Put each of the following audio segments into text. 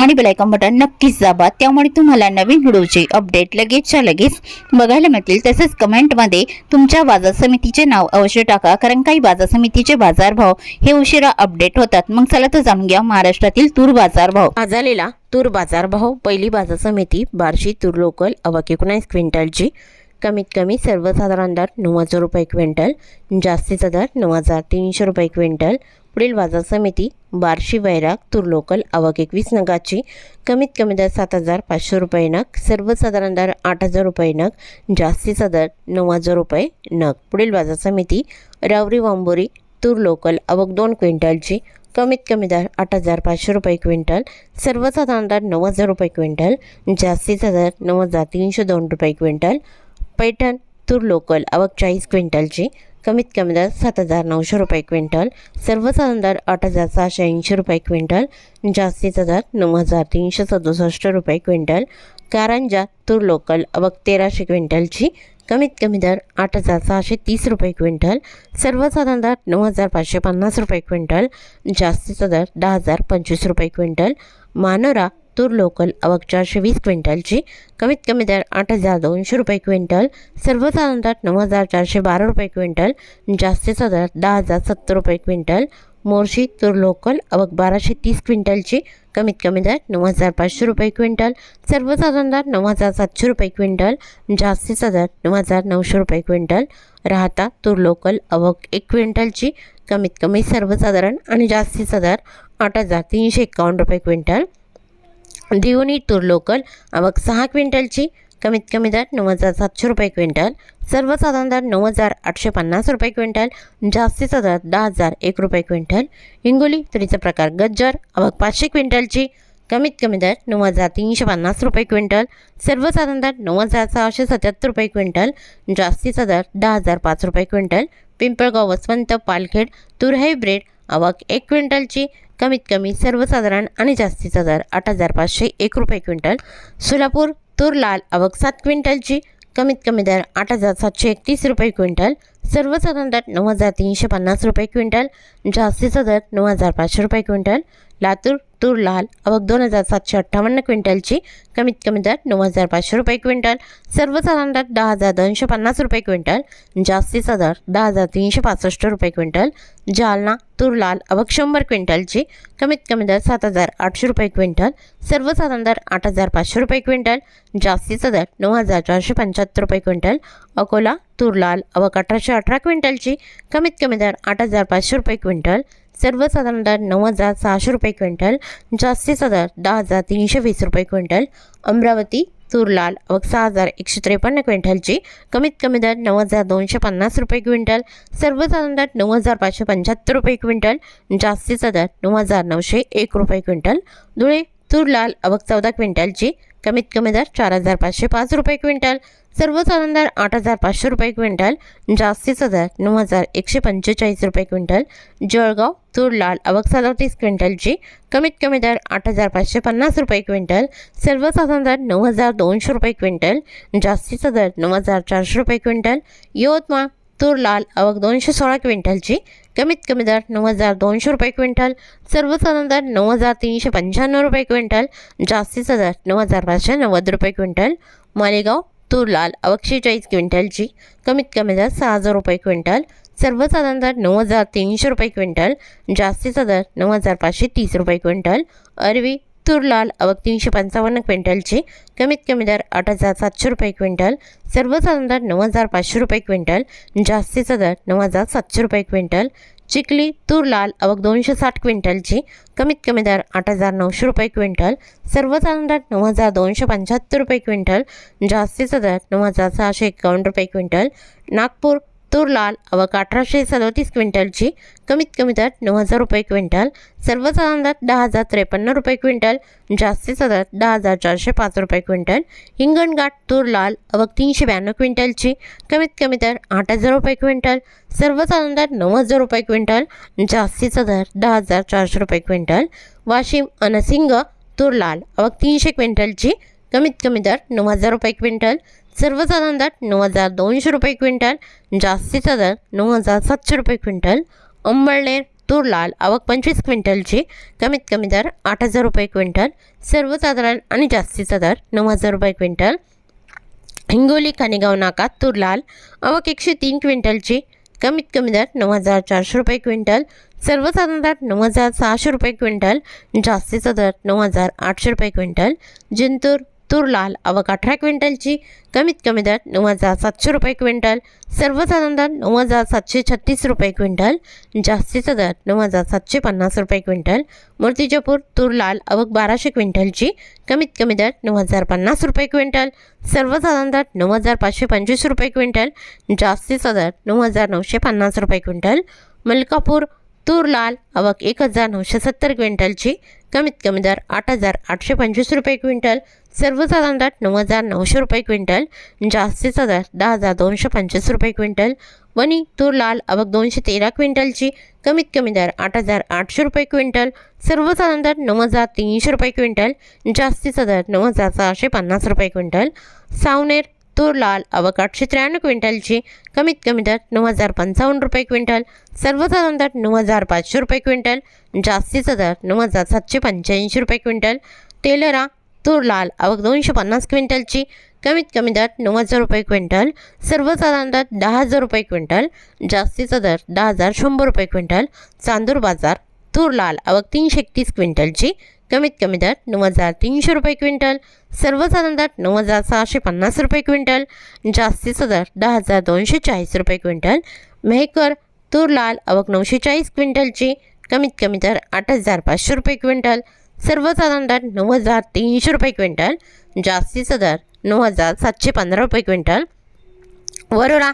आणि bell icon button नक्कीच दाबा. त्यामुळे तुम्हाला नवीन व्हिडिओचे अपडेट लगेचच्या लगेच बघायला मिळतील. तसेच कमेंटमध्ये तुमच्या बाजार समितीचे नाव अवश्य टाका. कारण काही बाजार समितीचे बाजारभाव हे उशिरा अपडेट होतात. मग चला तर जाणून घ्या महाराष्ट्रातील तूर बाजारभाव आज आलेला तूर बाजारभाव पहिली बाजार समिती बार्शी तूर लोकल अवाक एकोणावीस क्विंटलची कमीत कमी सर्वसाधारण दर नऊ हजार रुपये क्विंटल जास्तीचा दर नऊ हजार तीनशे रुपये क्विंटल पुढील बाजार समिती बार्शी वैराग तूर लोकल आवक एकवीस नगाची कमीत कमी दर सात हजार पाचशे रुपये नग सर्वसाधारण दर आठ हजार रुपये नग जास्तीचा दर नऊ हजार रुपये नग. पुढील बाजार समिती रावरी वांबोरी तूर लोकल आवक दोन क्विंटलची कमीत कमी दर आठ हजार पाचशे रुपये क्विंटल सर्वसाधारण दर नऊ हजार रुपये क्विंटल जास्तीचा दर नऊ हजार तीनशे दोन रुपये क्विंटल पैठण तूर लोकल आवक चाळीस क्विंटलची कमीत कमी दर सात हजार नऊशे रुपये क्विंटल सर्वसाधारण दर आठ हजार सहाशे ऐंशी रुपये क्विंटल जास्तीचा दर नऊ हजार तीनशे सदुसष्ट रुपये क्विंटल कारंजा तूर लोकल अवक तेराशे क्विंटलची कमीत कमी दर आठ हजार सहाशे तीस रुपये क्विंटल सर्वसाधारण दर नऊ हजार पाचशे पन्नास रुपये क्विंटल जास्तीचा दर दहा हजार पंचवीस रुपये क्विंटल मानोरा तूर लोकल अवक चारशे वीस क्विंटलची. कमीत कमी दर आठ हजार दोनशे रुपये क्विंटल. सर्वसाधारण दर नऊ हजार चारशे बारा रुपये क्विंटल. जास्तीचा दर दहा हजार सत्तर रुपये क्विंटल. मोर्शी तूर लोकल अवक बाराशे तीस क्विंटलची. कमीत कमी दर नऊ हजार पाचशे रुपये क्विंटल. सर्वसाधारण दर नऊ हजार सातशे रुपये क्विंटल. जास्तीचा दर नऊ हजार नऊशे रुपये क्विंटल. राहता तूर लोकल अवक एक क्विंटलची. कमीत कमी सर्वसाधारण आणि जास्तीचा दर आठ हजार तीनशे एकावन्न रुपये क्विंटल. दिवणी तूर लोकल. आवक सहा क्विंटलची. कमीत कमी दर नऊ हजार सातशे रुपये क्विंटल. सर्वसाधारण दर नऊ हजार आठशे पन्नास रुपये क्विंटल. जास्तीचा दर दहा हजार एक रुपये क्विंटल. हिंगोली तुरीचा प्रकार गज्जर. आवक पाचशे क्विंटलची. कमीत कमी दर नऊ हजार तीनशे पन्नास रुपये क्विंटल. सर्वसाधारण दर नऊ हजार सहाशे सत्याहत्तर रुपये क्विंटल. जास्तीचा दर दहा हजार पाच रुपये क्विंटल. पिंपळगाव वसवंत पालखेड. तूर हायब्रिड अवाक एक क्विंटलची. कमीत कमी सर्वसाधारण आणि जास्तीचा दर आठ हजार पाचशे एक रुपये क्विंटल. सोलापूर तूर लाल आवक सात क्विंटलची कमीत कमी दर आठ हजार सातशे एकतीस रुपये क्विंटल. सर्वसाधारण दर नऊ हजार तीनशे पन्नास रुपये क्विंटल. जास्तीचा दर नऊ हजार पाचशे रुपये क्विंटल. लातूर तूर लाल अवक दोन हजार सातशे अठ्ठावन्न क्विंटलची कमीत कमी दर नऊ हजार पाचशे रुपये क्विंटल. सर्वसाधारण दर दहा हजार दोनशे पन्नास रुपये क्विंटल. जास्तीचा दर दहा हजार तीनशे पासष्ट रुपये क्विंटल. जालना तूर लाल अवक शंभर क्विंटलची कमीत कमी दर सात हजार आठशे रुपये क्विंटल. सर्वसाधारण दर आठ हजार पाचशे रुपये क्विंटल. जास्तीचा दर नऊ हजार चारशे पंच्याहत्तर रुपये क्विंटल. अकोला तूर लाल अवघ अठराशे अठरा क्विंटलची कमीत कमी दर आठ हजार पाचशे रुपये क्विंटल. सर्वसाधारण दर नऊ हजार सहाशे रुपये क्विंटल जास्तीचा दर दहा हजार तीनशे वीस रुपये क्विंटल अमरावती तुरलाल लाल सहा हजार एकशे त्रेपन्न क्विंटलची कमीत कमी दर नऊ हजार दोनशे पन्नास रुपये क्विंटल सर्वसाधारण दर नऊ हजार पाचशे पंच्याहत्तर रुपये क्विंटल जास्तीचा दर नऊ हजार नऊशे एक रुपये क्विंटल. धुळे तूर लाल अवक चौदा क्विंटलची कमीत कमी दर चार हजार पाचशे पाच रुपये क्विंटल. सर्वसाधारण दर आठ हजार पाचशे रुपये क्विंटल. जास्तीचा दर नऊ हजार एकशे पंचेचाळीस रुपये क्विंटल. जळगाव तूर लाल अवक सदतीस क्विंटलची कमीत कमी दर आठ हजार पाचशे पन्नास रुपये क्विंटल. सर्वसाधारण दर नऊ हजार दोनशे रुपये क्विंटल. जास्तीचा दर नऊ हजार चारशे रुपये क्विंटल. यवतमाळ तूर लाल अवक दोनशे सोळा क्विंटलची कमीत कमी दर नऊ हजार दोनशे रुपये क्विंटल सर्वसाधारण दर नऊ हजार तीनशे पंच्याण्णव रुपये क्विंटल जास्तीचा दर नऊ हजार पाचशे नव्वद रुपये क्विंटल मालेगाव तूर लाल अवकशे चाळीस क्विंटलची कमीत कमी दर सहा हजार रुपये क्विंटल सर्वसाधारण दर नऊ हजार तीनशे रुपये क्विंटल जास्तीचा दर नऊ हजार पाचशे तीस रुपये क्विंटल अरवी तूर लाल अवक तीनशे पंचावन्न क्विंटलची. कमीत कमी दर आठ हजार सातशे रुपये क्विंटल. सर्वसाधारण दर नऊ हजार पाचशे रुपये क्विंटल. जास्तीचा दर नऊ हजार सातशे रुपये क्विंटल. चिखली तूर लाल अवक दोनशे साठ क्विंटलची. कमीत कमी दर आठ हजार नऊशे रुपये क्विंटल. सर्वसाधारण दर नऊ हजार दोनशे पंच्याहत्तर रुपये क्विंटल. जास्तीचा दर नऊ हजार सहाशे एकावन्न रुपये क्विंटल. नागपूर तूर लाल आवक अठराशे सदोतीस क्विंटलची कमीत कमी दर नऊ हजार रुपये क्विंटल सर्वसाधारण दर दहा हजार त्रेपन्न रुपये क्विंटल जास्तीचा दर दहा हजार चारशे पाच रुपये क्विंटल हिंगणघाट तूर लाल आवक तीनशे ब्याण्णव क्विंटलची कमीत कमी दर आठ हजार रुपये क्विंटल सर्वसाधारण दर नऊ हजार रुपये क्विंटल जास्तीचा दर दहा हजार चारशे रुपये क्विंटल वाशिम अनसिंग तूर लाल आवक तीनशे क्विंटलची कमीत कमी दर नऊ हजार रुपये क्विंटल सर्वसाधारण दर नऊ हजार दोनशे रुपये क्विंटल जास्तीचा दर नऊ हजार सातशे रुपये क्विंटल अंबळनेर तूर लाल आवक पंचवीस क्विंटलची कमीत कमी दर आठ हजार रुपये क्विंटल सर्वसाधारण आणि जास्तीचा दर नऊ हजार रुपये क्विंटल. हिंगोली खानेगाव नाका तूर लाल आवक एकशे तीन क्विंटलची कमीत कमी दर नऊ हजार चारशे रुपये क्विंटल सर्वसाधारण दर नऊ हजार सहाशे रुपये क्विंटल जास्तीचा दर नऊ हजार आठशे रुपये क्विंटल. जिंतूर तूर लाल आवक अठरा क्विंटलची कमीत कमी दर नऊ हजार सातशे रुपये क्विंटल सर्वसाधारण दर नऊ हजार सातशे छत्तीस रुपये क्विंटल जास्तीचा दर नऊ हजार सातशे पन्नास रुपये क्विंटल मूर्तिजापूर तूर लाल अवक बाराशे क्विंटलची कमीत कमी दर नऊ हजार पन्नास रुपये क्विंटल सर्वसाधारण दर नऊ हजार पाचशे पंचवीस रुपये क्विंटल जास्तीचा दर नऊ हजार नऊशे पन्नास रुपये क्विंटल मलकापूर तूर लाल अवक एक हजार नऊशे सत्तर क्विंटलची कमीत कमी दर आठ हजार आठशे पंचवीस रुपये क्विंटल सर्वसाधारण दर नऊ हजार नऊशे रुपये क्विंटल जास्तीचा दर दहा हजार दोनशे पंचवीस रुपये क्विंटल वणी तूर लाल अबक दोनशे तेरा क्विंटलची कमीत कमी दर आठ हजार आठशे रुपये क्विंटल सर्वसाधारण दर नऊ हजार तीनशे रुपये क्विंटल जास्तीचा दर नऊ हजार सहाशे पन्नास रुपये क्विंटल सावनेर तूर लाल अवक आठशे त्र्याण्णव क्विंटलची कमीत कमी दर नऊ हजार पंचावन्न रुपये क्विंटल सर्वसाधारण दर नऊ हजार पाचशे रुपये क्विंटल जास्तीचा दर नऊ हजार सातशे पंच्याऐंशी रुपये क्विंटल टेलरा तूर लाल आवक दोनशे पन्नास क्विंटलची. कमीत कमी दर नऊ हजार रुपये क्विंटल. सर्वसाधारण दर दहा हजार रुपये क्विंटल. जास्तीचा दर दहा हजार शंभर रुपये क्विंटल. चांदूर बाजार तूर लाल आवक तीनशे एकतीस क्विंटलची. कमीत कमी दर नऊ हजार तीनशे रुपये क्विंटल. सर्वसाधारण दर नऊ हजार सहाशे पन्नास रुपये क्विंटल. जास्तीचा दर दहा हजार दोनशे चाळीस रुपये क्विंटल. मेहकर तूर लाल आवक नऊशे चाळीस क्विंटलची. कमीत कमी दर आठ हजार पाचशे रुपये क्विंटल. सर्वसाधारण दर नऊ हजार तीनशे रुपये क्विंटल जास्तीचा दर नऊ हजार सातशे पंधरा रुपये क्विंटल. वरोरा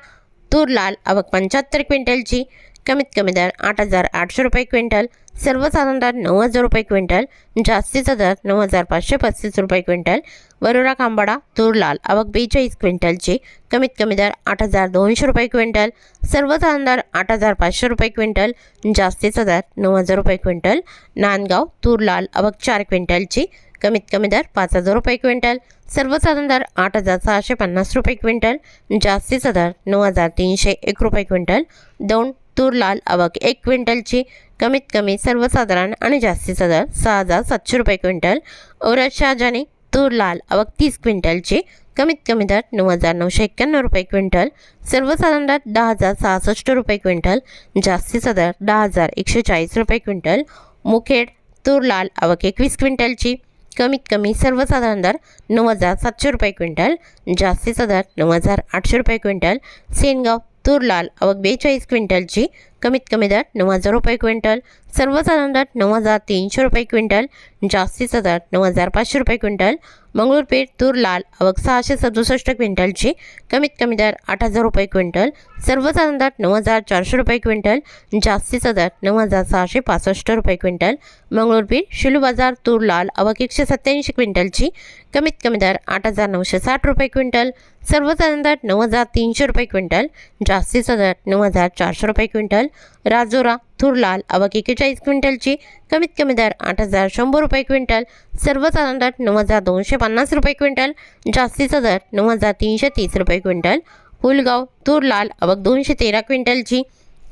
तूर लाल आवक पंच्याहत्तर क्विंटलची कमीत कमी दर आठ हजार आठशे रुपये क्विंटल. सर्वसाधारण दर नऊ हजार रुपये क्विंटल जास्तीचा दर नऊ हजार पाचशे पस्तीस रुपये क्विंटल वरोरा खांबाडा तूर लाल आवक बेचाळीस क्विंटलची कमीत कमी दर आठ हजार दोनशे रुपये क्विंटल सर्वसाधारण दर आठ हजार पाचशे रुपये क्विंटल जास्तीचा दर नऊ हजार रुपये क्विंटल नांदगाव तूर लाल आवक चार क्विंटलची कमीत कमी दर पाच हजार रुपये क्विंटल सर्वसाधारण दर आठ हजार सहाशे पन्नास रुपये क्विंटल जास्तीचा दर नऊ हजार तीनशे एक रुपये क्विंटल दोन तूर लाल आवक एक क्विंटलची कमीत कमी सर्वसाधारण आणि जास्तीचा दर सहा हजार सातशे रुपये क्विंटल. औरत शहाजाने तूर लाल आवक तीस क्विंटलची कमीत कमी दर नऊ हजार नऊशे एक्क्याण्णव रुपये क्विंटल. सर्वसाधारण दर दहा हजार सहासष्ट रुपये क्विंटल. जास्तीचा दर दहा हजार एकशे चाळीस रुपये क्विंटल. मुखेड तूर लाल आवक एकवीस क्विंटलची कमीत कमी सर्वसाधारण दर नऊ हजार सातशे रुपये क्विंटल. जास्तीचा दर नऊ हजार आठशे रुपये क्विंटल. सेनगाव तूर लाल आवक बेचाळीस क्विंटलची कमीत कमी दर नऊ हजार रुपये क्विंटल. सर्वसाधारण दर नऊ हजार तीनशे रुपये क्विंटल. जास्तीचा दर नऊ हजार पाचशे रुपये क्विंटल. मंगळूरपेठ तूर लाल आवक सहाशे सदुसष्ट क्विंटलची. कमीत कमी दर आठ हजार रुपये क्विंटल. सर्वसाधारण दर नऊ हजार चारशे रुपये क्विंटल. जास्तीचा दर नऊ हजार सहाशे पासष्ट रुपये क्विंटल. मंगळूरपेठ शिलू बाजार तूर लाल आवक एकशे सत्त्याऐंशी क्विंटलची. कमीत कमी दर आठ हजार नऊशे साठ रुपये क्विंटल. सर्वसाधारण दर नऊ हजार तीनशे रुपये क्विंटल. जास्तीचा दर नऊ हजार चारशे रुपये क्विंटल. राजोरा तूर लाल आवक एकेचाळीस क्विंटलची कमीत कमी दर आठ हजार शंभर रुपये क्विंटल सर्वसाधारण दर नऊ हजार दोनशे पन्नास रुपये क्विंटल जास्तीचा दर नऊ हजार तीनशे तीस रुपये क्विंटल. पुलगाव तूर लाल आवक दोनशे तेरा क्विंटलची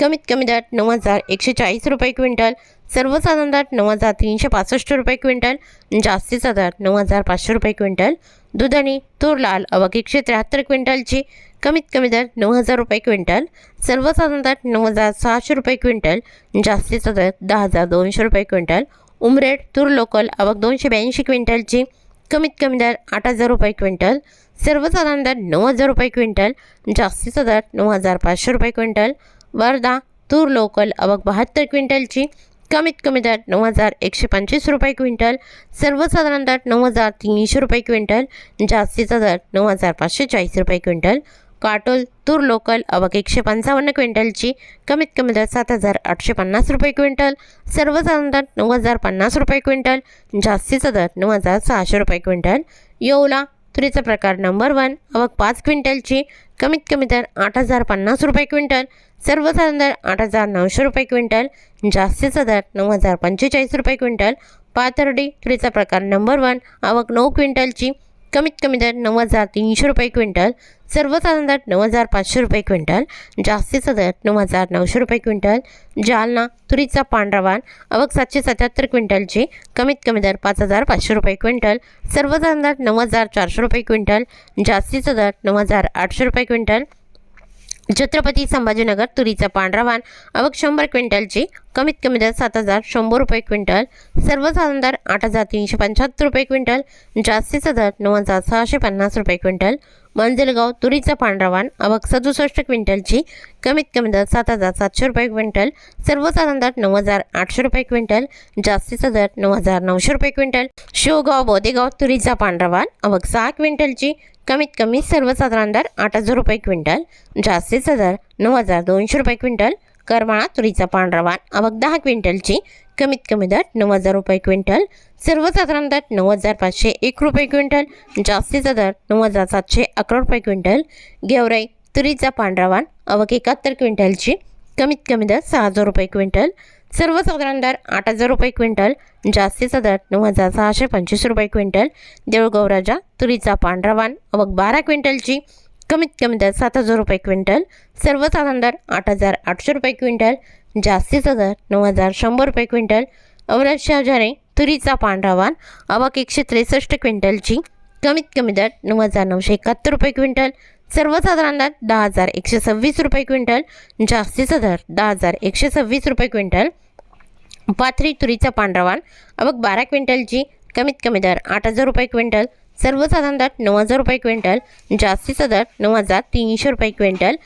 कमीत कमी दर नऊ हजार एकशे चाळीस रुपये क्विंटल सर्वसाधारण दर नऊ हजार तीनशे पासष्ट रुपये क्विंटल जास्तीचा दर नऊ हजार पाचशे रुपये क्विंटल. दुधणी तूर लाल आवक एकशे त्र्याहत्तर क्विंटलची. कमीत कमी दर नऊ हजार रुपये क्विंटल. सर्वसाधारण दर नऊ हजार सहाशे रुपये क्विंटल. जास्तीचा दर दहा हजार दोनशे रुपये क्विंटल. उमरेड तूर लोकल आवक दोनशे ब्याऐंशी क्विंटलची. कमीत कमी दर आठ हजार रुपये क्विंटल. सर्वसाधारण दर नऊ हजार रुपये क्विंटल. जास्तीचा दर नऊ हजार पाचशे रुपये क्विंटल. वर्धा तूर लोकल आवक बहात्तर क्विंटलची. कमीत कमी दर नऊ हजार एकशे पंचवीस रुपये क्विंटल सर्वसाधारण दर नऊ हजार तीनशे रुपये क्विंटल जास्तीचा दर नऊ हजार पाचशे चाळीस रुपये क्विंटल. काटोल तूर लोकल अवक एकशे पंचावन्न क्विंटलची कमीत कमी दर सात हजार आठशे पन्नास रुपये क्विंटल. सर्वसाधारण दर नऊ हजार पन्नास रुपये क्विंटल जास्तीचा दर नऊ हजार सहाशे रुपये क्विंटल. येवला तुरीचा प्रकार नंबर वन आवक पाच क्विंटलची कमीत कमी दर आठ हजार पन्नास रुपये क्विंटल सर्वसाधारण दर आठ हजार नऊशे रुपये क्विंटल जास्तीचा दर नऊ हजार पंचेचाळीस रुपये क्विंटल. पाथर्डी तुरीचा प्रकार नंबर वन आवक नऊ क्विंटलची कमीत कमी दर नऊ हजार तीनशे रुपये क्विंटल सर्वसाधारण दर नऊ हजार पाचशे रुपये क्विंटल जास्तीचा दर नऊ हजार नऊशे रुपये क्विंटल जालना तुरीचा पांढरा वाण अवक सातशे सत्याहत्तर क्विंटलची कमीत कमी दर पाच हजार पाचशे रुपये क्विंटल सर्वसाधारण दर नऊ हजार चारशे रुपये क्विंटल जास्तीचा दर नऊ हजार आठशे रुपये क्विंटल छत्रपती संभाजीनगर तुरीचा पांढरा वाण अवक शंभर क्विंटलची कमीत कमी दर सात हजार शंभर रुपये क्विंटल सर्वसाधारण दर आठ हजार तीनशे पंच्याहत्तर रुपये क्विंटल जास्तीचा दर नऊ हजार सहाशे पन्नास रुपये क्विंटल मंजलगाव तुरीचा पांढरा वाण अवक सदुसष्ट क्विंटलची कमीत कमी दर सात हजार सातशे रुपये क्विंटल सर्वसाधारण दर नऊ हजार आठशे रुपये क्विंटल जास्तीचा दर नऊ हजार नऊशे रुपये क्विंटल. शिवगाव बोदेगाव तुरीचा पांढरा वाण अवक सहा क्विंटलची कमीत कमी सर्वसाधारण दर आठ हजार रुपये क्विंटल जास्तीचा दर नऊ हजार दोनशे रुपये क्विंटल करमाळा तुरीचा पांढरा वाण अवक दहा क्विंटलची कमीत कमी दर नऊ हजार रुपये क्विंटल. सर्वसाधारण दर नऊ हजार पाचशे एक रुपये क्विंटल. जास्तीचा दर नऊ हजार सातशे अकरा रुपये क्विंटल. गेवराई तुरीचा पांढरा वाण अवक एकाहत्तर क्विंटलची कमीत कमी दर सहा हजार रुपये क्विंटल. सर्वसाधारण दर आठ हजार रुपये क्विंटल. जास्तीचा दर नऊ हजार सहाशे पंचवीस रुपये क्विंटल. देऊळगावराजा तुरीचा पांढरा वाण अवक बारा क्विंटलची कमीत कमी दर सात हजार रुपये क्विंटल सर्वसाधारण दर आठ हजार आठशे रुपये क्विंटल जास्तीचा दर नऊ हजार शंभर रुपये क्विंटल अवराज हजारे तुरीचा पांढरा वान अवाक एकशे त्रेसष्ट क्विंटलची कमीत कमी दर नऊ हजार नऊशे एकाहत्तर रुपये क्विंटल सर्वसाधारण दर दहा हजार एकशे सव्वीस रुपये क्विंटल जास्तीचा दर दहा हजार एकशे सव्वीस रुपये क्विंटल. पाथरी तुरीचा पांढरावाण अवक बारा क्विंटलची कमीत कमी दर आठ हजार रुपये क्विंटल सर्वसाधारण दर नऊ हजार रुपये क्विंटल जास्तीचा दर नऊ हजार तीनशे रुपये क्विंटल